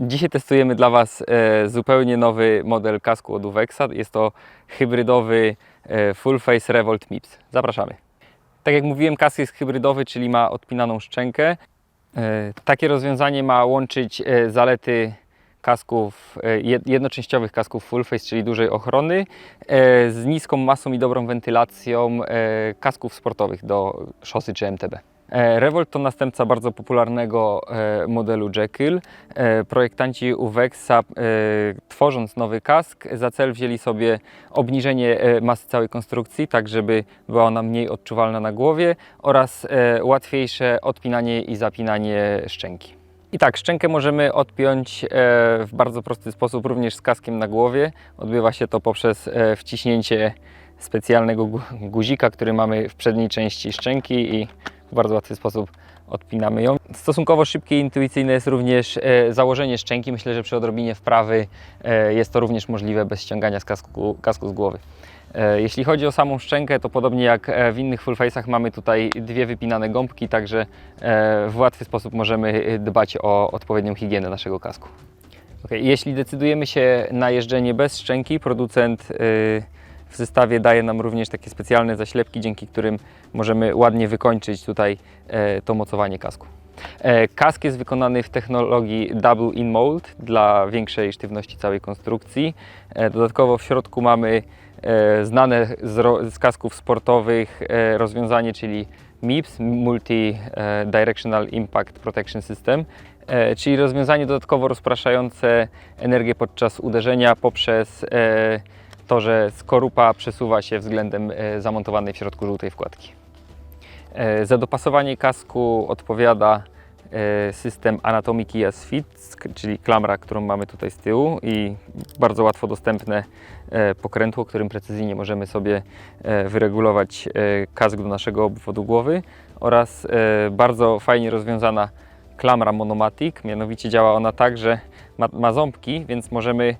Dzisiaj testujemy dla Was e, zupełnie nowy model kasku od Uvexa. Jest to hybrydowy e, Full Face Revolt MIPS. Zapraszamy. Tak jak mówiłem, kask jest hybrydowy, czyli ma odpinaną szczękę. E, Takie rozwiązanie ma łączyć zalety kasków, jed- jednoczęściowych kasków Full Face, czyli dużej ochrony, z niską masą i dobrą wentylacją kasków sportowych do szosy czy MTB. E, Revolt to następca bardzo popularnego e, modelu Jekyll. E, Projektanci Uvexa, tworząc nowy kask, za cel wzięli sobie obniżenie masy całej konstrukcji, tak żeby była ona mniej odczuwalna na głowie oraz łatwiejsze odpinanie i zapinanie szczęki. I tak, szczękę możemy odpiąć w bardzo prosty sposób, również z kaskiem na głowie. Odbywa się to poprzez wciśnięcie specjalnego gu- guzika, który mamy w przedniej części szczęki i w bardzo łatwy sposób odpinamy ją. Stosunkowo szybkie i intuicyjne jest również e, założenie szczęki. Myślę, że przy odrobinie wprawy e, jest to również możliwe bez ściągania z kasku, kasku z głowy. E, Jeśli chodzi o samą szczękę, to podobnie jak w innych full face'ach mamy tutaj dwie wypinane gąbki, także w łatwy sposób możemy dbać o odpowiednią higienę naszego kasku. Okay. Jeśli decydujemy się na jeżdżenie bez szczęki, producent y, w zestawie daje nam również takie specjalne zaślepki, dzięki którym możemy ładnie wykończyć tutaj e, to mocowanie kasku. E, Kask jest wykonany w technologii Double In Mold dla większej sztywności całej konstrukcji. E, Dodatkowo w środku mamy znane z, kasków sportowych rozwiązanie, czyli MIPS Multi e, Directional Impact Protection System, czyli rozwiązanie dodatkowo rozpraszające energię podczas uderzenia poprzez to, że skorupa przesuwa się względem e, zamontowanej w środku żółtej wkładki. E, Za dopasowanie kasku odpowiada e, system Anatomic ES Fit, sk- czyli klamra, którą mamy tutaj z tyłu i bardzo łatwo dostępne pokrętło, którym precyzyjnie możemy sobie wyregulować kask do naszego obwodu głowy oraz bardzo fajnie rozwiązana klamra Monomatic, mianowicie działa ona tak, że ma, ząbki, więc możemy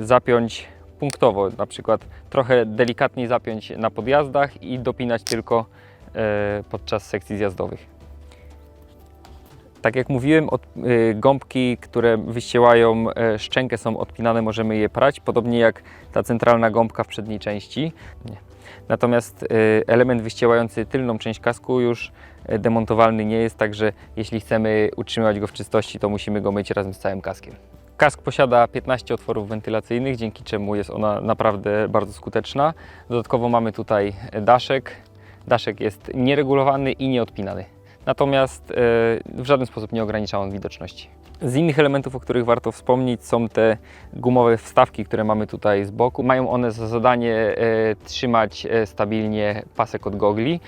zapiąć punktowo, na przykład trochę delikatniej zapiąć na podjazdach i dopinać tylko e, podczas sekcji zjazdowych. Tak jak mówiłem, od, y, gąbki, które wyściełają e, szczękę są odpinane, możemy je prać, podobnie jak ta centralna gąbka w przedniej części. Nie. Natomiast y, element wyściełający tylną część kasku już e, demontowalny nie jest, także jeśli chcemy utrzymywać go w czystości, to musimy go myć razem z całym kaskiem. Kask posiada 15 otworów wentylacyjnych, dzięki czemu jest ona naprawdę bardzo skuteczna. Dodatkowo mamy tutaj daszek. Daszek jest nieregulowany i nieodpinany. Natomiast e, w żaden sposób nie ogranicza on widoczności. Z innych elementów, o których warto wspomnieć, są te gumowe wstawki, które mamy tutaj z boku. Mają one za zadanie e, trzymać e, stabilnie pasek od gogli.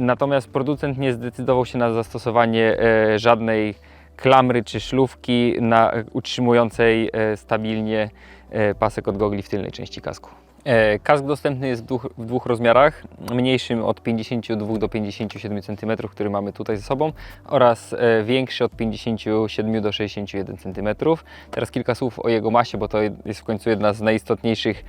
Natomiast producent nie zdecydował się na zastosowanie żadnej klamry czy szlufki na, utrzymującej e, stabilnie e, pasek od gogli w tylnej części kasku. E, Kask dostępny jest w dwóch, w dwóch rozmiarach, mniejszym od 52 do 57 cm, który mamy tutaj ze sobą oraz większy od 57 do 61 cm. Teraz kilka słów o jego masie, bo to jest w końcu jedna z najistotniejszych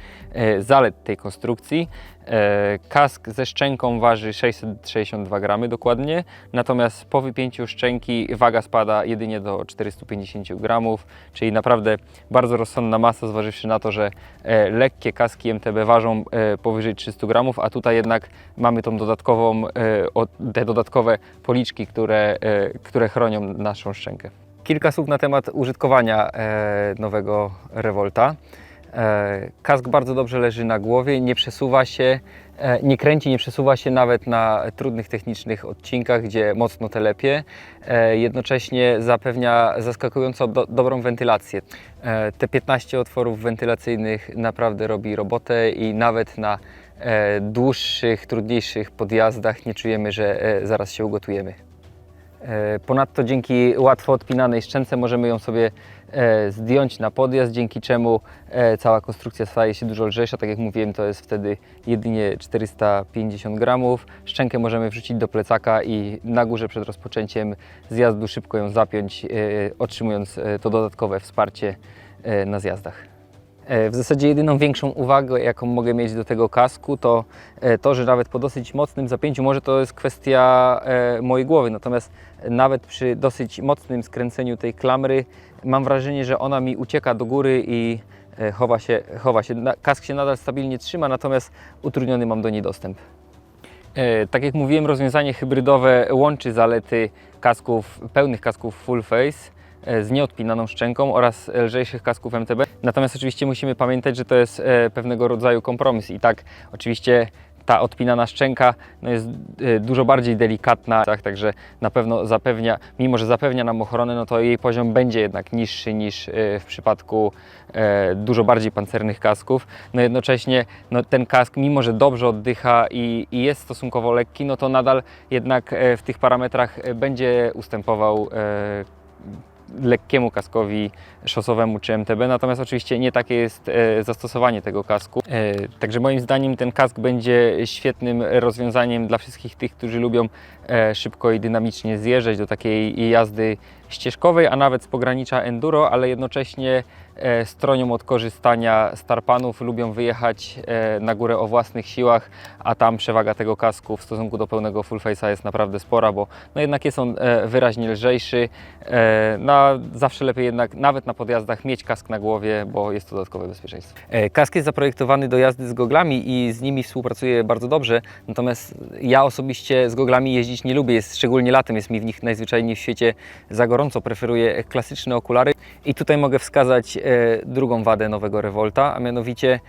zalet tej konstrukcji. E, Kask ze szczęką waży 662 gramy dokładnie, natomiast po wypięciu szczęki waga spada jedynie do 450 gramów, czyli naprawdę bardzo rozsądna masa, zważywszy na to, że e, lekkie kaski MTB ważą e, powyżej 300 gramów, a tutaj jednak mamy tą dodatkową, te dodatkowe policzki, które, które chronią naszą szczękę. Kilka słów na temat użytkowania nowego Revolta. E, Kask bardzo dobrze leży na głowie, nie przesuwa się, e, nie kręci, nie przesuwa się nawet na trudnych technicznych odcinkach, gdzie mocno telepie. E, Jednocześnie zapewnia zaskakująco do, dobrą wentylację. Te 15 otworów wentylacyjnych naprawdę robi robotę i nawet na dłuższych, trudniejszych podjazdach nie czujemy, że zaraz się ugotujemy. E, Ponadto dzięki łatwo odpinanej szczęce możemy ją sobie e, zdjąć na podjazd, dzięki czemu e, cała konstrukcja staje się dużo lżejsza. Tak jak mówiłem, to jest wtedy jedynie 450 gramów. Szczękę możemy wrzucić do plecaka i na górze przed rozpoczęciem zjazdu szybko ją zapiąć, otrzymując to dodatkowe wsparcie na zjazdach. E, W zasadzie jedyną większą uwagę, jaką mogę mieć do tego kasku, to e, to, że nawet po dosyć mocnym zapięciu, może to jest kwestia e, mojej głowy, natomiast nawet przy dosyć mocnym skręceniu tej klamry mam wrażenie, że ona mi ucieka do góry i chowa się, chowa się. Kask się nadal stabilnie trzyma, natomiast utrudniony mam do niej dostęp. Tak jak mówiłem, rozwiązanie hybrydowe łączy zalety kasków, pełnych kasków full face z nieodpinaną szczęką oraz lżejszych kasków MTB. Natomiast oczywiście musimy pamiętać, że to jest e, pewnego rodzaju kompromis i tak oczywiście ta odpinana szczęka no jest e, dużo bardziej delikatna, tak, także na pewno zapewnia, mimo że zapewnia nam ochronę, no to jej poziom będzie jednak niższy niż e, w przypadku e, dużo bardziej pancernych kasków. No jednocześnie no ten kask, mimo że dobrze oddycha i, i jest stosunkowo lekki, no to nadal jednak e, w tych parametrach e, będzie ustępował e, lekkiemu kaskowi szosowemu czy MTB, natomiast oczywiście nie takie jest e, zastosowanie tego kasku. E, Także moim zdaniem ten kask będzie świetnym rozwiązaniem dla wszystkich tych, którzy lubią e, szybko i dynamicznie zjeżdżać do takiej jazdy ścieżkowej, a nawet z pogranicza enduro, ale jednocześnie stronią od korzystania z tarpanów, lubią wyjechać na górę o własnych siłach, a tam przewaga tego kasku w stosunku do pełnego full face'a jest naprawdę spora, bo no jednak jest on wyraźnie lżejszy. Zawsze lepiej jednak nawet na podjazdach mieć kask na głowie, bo jest to dodatkowe bezpieczeństwo. E, Kask jest zaprojektowany do jazdy z goglami i z nimi współpracuje bardzo dobrze, natomiast ja osobiście z goglami jeździć nie lubię, jest, szczególnie latem jest mi w nich najzwyczajniej w świecie za gorąco, preferuję klasyczne okulary i tutaj mogę wskazać e, drugą wadę nowego Revolta, a mianowicie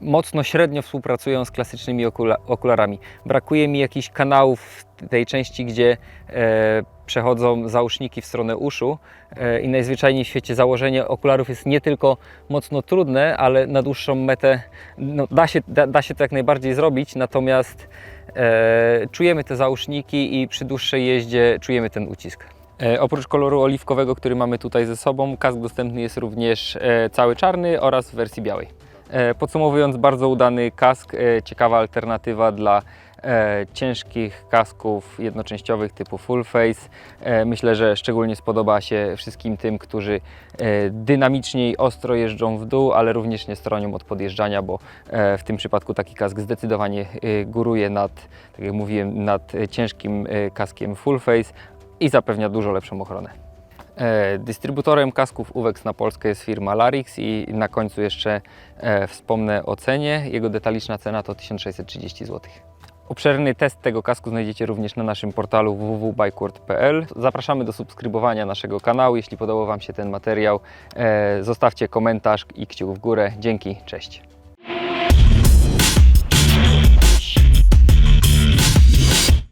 mocno średnio współpracują z klasycznymi okula okularami. Brakuje mi jakichś kanałów w tej części, gdzie e, przechodzą załóżniki w stronę uszu e, i najzwyczajniej w świecie założenie okularów jest nie tylko mocno trudne, ale na dłuższą metę no, da, się, da, da się to jak najbardziej zrobić, natomiast e, czujemy te załóżniki i przy dłuższej jeździe czujemy ten ucisk. E, Oprócz koloru oliwkowego, który mamy tutaj ze sobą, kask dostępny jest również e, cały czarny oraz w wersji białej. E, Podsumowując, bardzo udany kask, e, ciekawa alternatywa dla e, ciężkich kasków jednoczęściowych typu full face. Myślę, że szczególnie spodoba się wszystkim tym, którzy dynamicznie i ostro jeżdżą w dół, ale również nie stronią od podjeżdżania, bo w tym przypadku taki kask zdecydowanie góruje nad, tak jak mówiłem, nad ciężkim kaskiem full face i zapewnia dużo lepszą ochronę. E, Dystrybutorem kasków Uwex na Polskę jest firma Larix i na końcu jeszcze e, wspomnę o cenie. Jego detaliczna cena to 1630 zł. Obszerny test tego kasku znajdziecie również na naszym portalu www.bikeworld.pl. Zapraszamy do subskrybowania naszego kanału. Jeśli podobał Wam się ten materiał, e, zostawcie komentarz i kciuk w górę. Dzięki, cześć.